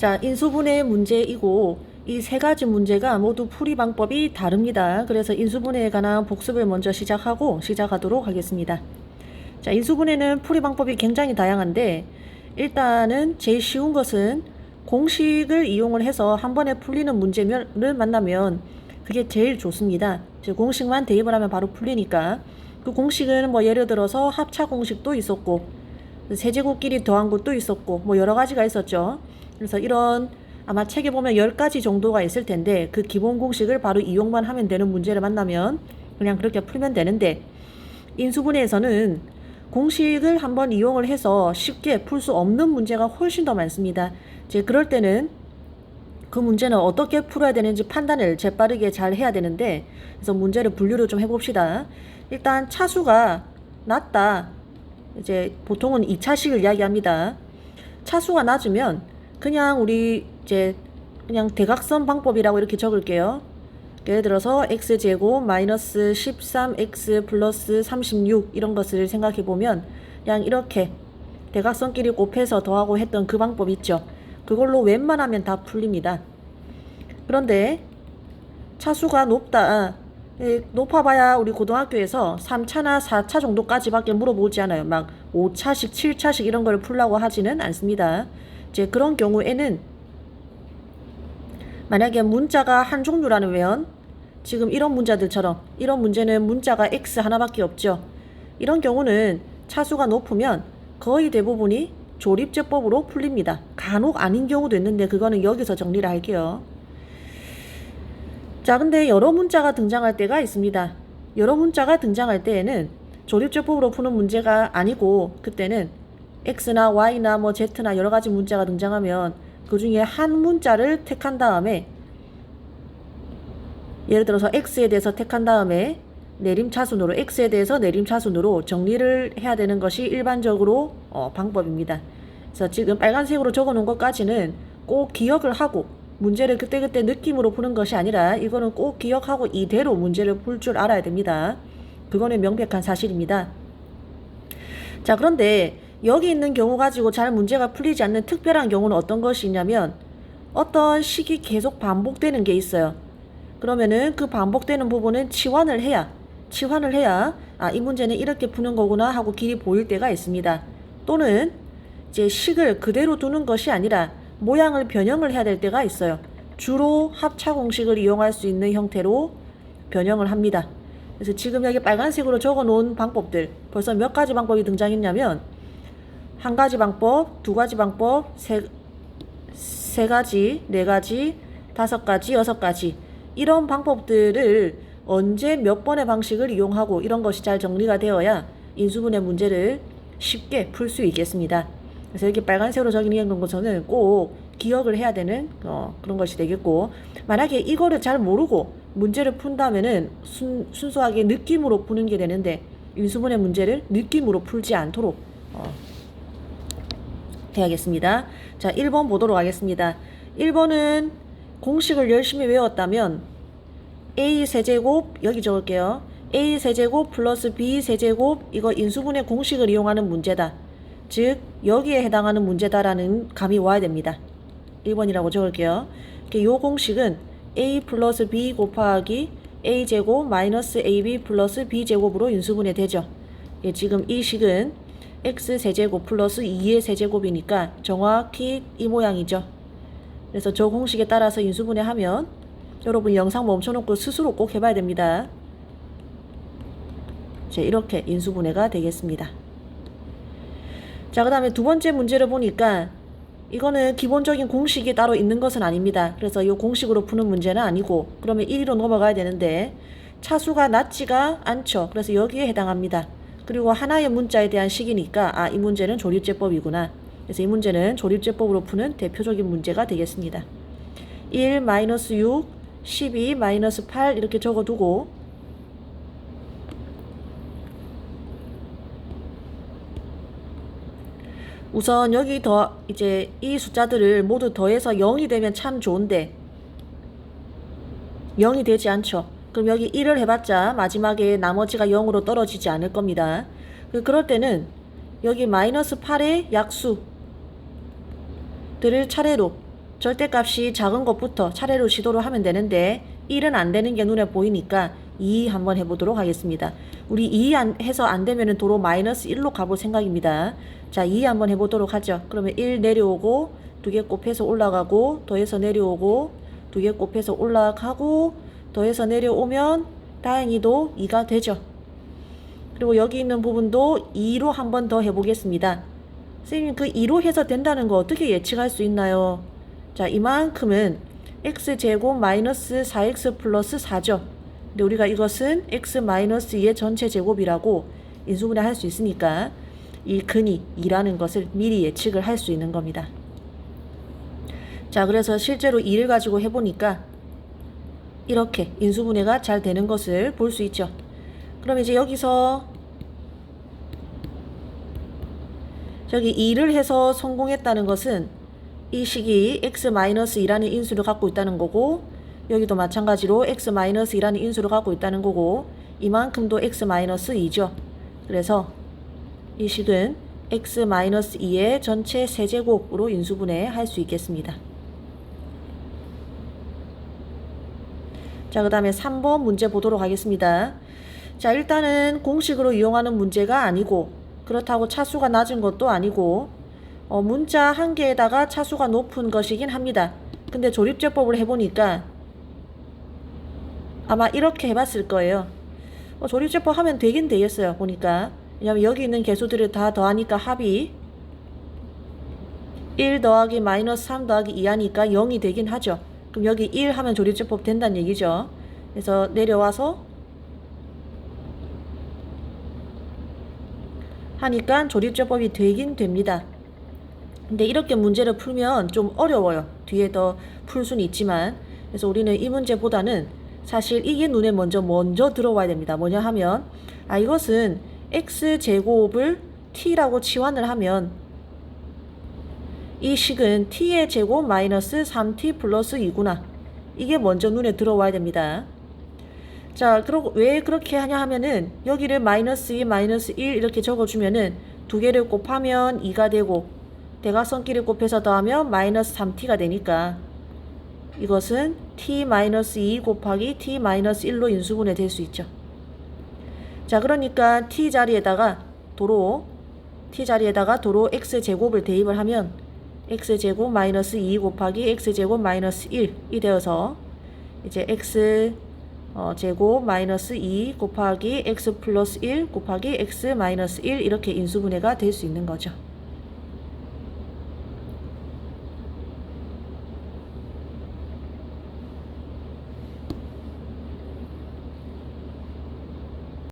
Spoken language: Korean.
자, 인수분해 문제이고 이 세 가지 문제가 모두 풀이 방법이 다릅니다. 그래서 인수분해에 관한 복습을 먼저 시작하고 시작하도록 하겠습니다. 자, 인수분해는 풀이 방법이 굉장히 다양한데 일단은 제일 쉬운 것은 공식을 이용을 해서 한 번에 풀리는 문제를 만나면 그게 제일 좋습니다. 즉, 공식만 대입을 하면 바로 풀리니까 그 공식은 뭐 예를 들어서 합차 공식도 있었고 세제곱끼리 더한 것도 있었고 뭐 여러 가지가 있었죠. 그래서 이런 아마 책에 보면 10가지 정도가 있을 텐데 그 기본 공식을 바로 이용만 하면 되는 문제를 만나면 그냥 그렇게 풀면 되는데 인수분해에서는 공식을 한번 이용을 해서 쉽게 풀 수 없는 문제가 훨씬 더 많습니다. 이제 그럴 때는 그 문제는 어떻게 풀어야 되는지 판단을 재빠르게 잘 해야 되는데 그래서 문제를 분류를 좀 해봅시다. 일단 차수가 낮다. 이제 보통은 2차식을 이야기합니다. 차수가 낮으면 그냥 우리 이제 그냥 대각선 방법이라고 이렇게 적을게요. 예를 들어서 x제곱 마이너스 13x 플러스 36 이런 것을 생각해 보면 그냥 이렇게 대각선끼리 곱해서 더하고 했던 그 방법 있죠. 그걸로 웬만하면 다 풀립니다. 그런데 차수가 높다. 예, 높아봐야 우리 고등학교에서 3차나 4차 정도까지밖에 물어보지 않아요. 막 5차식, 7차식 이런 걸 풀라고 하지는 않습니다. 이제 그런 경우에는 만약에 문자가 한 종류라면 지금 이런 문자들처럼 이런 문제는 문자가 x 하나밖에 없죠. 이런 경우는 차수가 높으면 거의 대부분이 조립제법으로 풀립니다. 간혹 아닌 경우도 있는데 그거는 여기서 정리를 할게요. 자, 근데 여러 문자가 등장할 때가 있습니다. 여러 문자가 등장할 때에는 조립제법으로 푸는 문제가 아니고 그때는 x나 y나 뭐 z나 여러 가지 문자가 등장하면 그 중에 한 문자를 택한 다음에 예를 들어서 x에 대해서 택한 다음에 내림차순으로 x에 대해서 내림차순으로 정리를 해야 되는 것이 일반적으로 어, 방법입니다. 그래서 지금 빨간색으로 적어 놓은 것까지는 꼭 기억을 하고 문제를 그때그때 느낌으로 푸는 것이 아니라 이거는 꼭 기억하고 이대로 문제를 풀 줄 알아야 됩니다. 그거는 명백한 사실입니다. 자, 그런데 여기 있는 경우 가지고 잘 문제가 풀리지 않는 특별한 경우는 어떤 것이 있냐면 어떤 식이 계속 반복되는 게 있어요. 그러면은 그 반복되는 부분은 치환을 해야 치환을 해야 아, 이 문제는 이렇게 푸는 거구나 하고 길이 보일 때가 있습니다. 또는 이제 식을 그대로 두는 것이 아니라 모양을 변형을 해야 될 때가 있어요. 주로 합차 공식을 이용할 수 있는 형태로 변형을 합니다. 그래서 지금 여기 빨간색으로 적어 놓은 방법들 벌써 몇 가지 방법이 등장했냐면 한 가지 방법, 두 가지 방법, 세, 세 가지, 네 가지, 다섯 가지, 여섯 가지 이런 방법들을 언제 몇 번의 방식을 이용하고 이런 것이 잘 정리가 되어야 인수분해 문제를 쉽게 풀 수 있겠습니다. 그래서 이렇게 빨간색으로 적어놓은 것은 꼭 기억을 해야 되는 어, 그런 것이 되겠고 만약에 이거를 잘 모르고 문제를 푼다면은 순, 순수하게 느낌으로 푸는 게 되는데 인수분해 문제를 느낌으로 풀지 않도록 어, 해야겠습니다. 자, 1번 보도록 하겠습니다. 1번은 공식을 열심히 외웠다면 a 세제곱 여기 적을게요. a 세제곱 플러스 b 세제곱 이거 인수분해 공식을 이용하는 문제다. 즉 여기에 해당하는 문제다라는 감이 와야 됩니다. 1번이라고 적을게요. 이 공식은 a 플러스 b 곱하기 a 제곱 마이너스 ab 플러스 b 제곱으로 인수분해 되죠. 예, 지금 이 식은 x 세제곱 플러스 2의 세제곱이니까 정확히 이 모양이죠. 그래서 저 공식에 따라서 인수분해하면 여러분 영상 멈춰놓고 스스로 꼭 해봐야 됩니다. 자, 이렇게 인수분해가 되겠습니다. 자, 그 다음에 두 번째 문제를 보니까 이거는 기본적인 공식이 따로 있는 것은 아닙니다. 그래서 이 공식으로 푸는 문제는 아니고 그러면 1위로 넘어가야 되는데 차수가 낮지가 않죠. 그래서 여기에 해당합니다. 그리고 하나의 문자에 대한 식이니까 아, 이 문제는 조립제법이구나. 그래서 이 문제는 조립제법으로 푸는 대표적인 문제가 되겠습니다. 1 마이너스 6, 12 마이너스 8 이렇게 적어두고 우선 여기 더 이제 이 숫자들을 모두 더해서 0이 되면 참 좋은데 0이 되지 않죠. 그럼 여기 1을 해봤자 마지막에 나머지가 0으로 떨어지지 않을 겁니다. 그- 그럴 때는 여기 마이너스 8의 약수들을 차례로 절대값이 작은 것부터 차례로 시도를 하면 되는데 1은 안 되는 게 눈에 보이니까 2 한번 해보도록 하겠습니다. 우리 2 안, 해서 안 되면 도로 마이너스 1로 가볼 생각입니다. 자, 2 한번 해보도록 하죠. 그러면 1 내려오고 두 개 곱해서 올라가고 더해서 내려오고 두 개 곱해서 올라가고 더해서 내려오면 다행히도 2가 되죠. 그리고 여기 있는 부분도 2로 한 번 더 해보겠습니다. 선생님 그 2로 해서 된다는 거 어떻게 예측할 수 있나요? 자 이만큼은 x제곱 마이너스 4x 플러스 4죠. 근데 우리가 이것은 x 마이너스 2의 전체 제곱이라고 인수분해 할 수 있으니까 이 근이 2라는 것을 미리 예측을 할 수 있는 겁니다. 자 그래서 실제로 2를 가지고 해보니까 이렇게 인수분해가 잘 되는 것을 볼 수 있죠. 그럼 이제 여기서 저기 2를 해서 성공했다는 것은 이 식이 x-2라는 인수를 갖고 있다는 거고 여기도 마찬가지로 x-2라는 인수를 갖고 있다는 거고 이만큼도 x-2죠. 그래서 이 식은 x-2의 전체 세제곱으로 인수분해 할 수 있겠습니다. 자, 그 다음에 3번 문제 보도록 하겠습니다. 자, 일단은 공식으로 이용하는 문제가 아니고, 그렇다고 차수가 낮은 것도 아니고, 어, 문자 한 개에다가 차수가 높은 것이긴 합니다. 근데 조립제법을 해보니까 아마 이렇게 해봤을 거예요. 어, 조립제법 하면 되긴 되겠어요. 보니까. 왜냐면 여기 있는 개수들을 다 더하니까 합이 1 더하기 마이너스 3 더하기 2 하니까 0이 되긴 하죠. 그럼 여기 1 하면 조립제법 된다는 얘기죠. 그래서 내려와서 하니까 조립제법이 되긴 됩니다. 근데 이렇게 문제를 풀면 좀 어려워요. 뒤에 더 풀 수는 있지만. 그래서 우리는 이 문제보다는 사실 이게 눈에 먼저 먼저 들어와야 됩니다. 뭐냐 하면 아 이것은 x제곱을 t라고 치환을 하면 이 식은 t의 제곱 마이너스 3t 플러스 2구나. 이게 먼저 눈에 들어와야 됩니다. 자, 그리고 왜 그렇게 하냐 하면은 여기를 마이너스 2, 마이너스 1 이렇게 적어주면은 두 개를 곱하면 2가 되고 대각선끼리 곱해서 더하면 마이너스 3t가 되니까 이것은 t 마이너스 2 곱하기 t 마이너스 1로 인수분해 될 수 있죠. 자, 그러니까 t 자리에다가 도로 t 자리에다가 도로 x 제곱을 대입을 하면 x 제곱 마이너스 2 곱하기 x 제곱 마이너스 1이 되어서 이제 x 어, 제곱 마이너스 2 곱하기 x 플러스 1 곱하기 x 마이너스 1 이렇게 인수분해가 될 수 있는 거죠.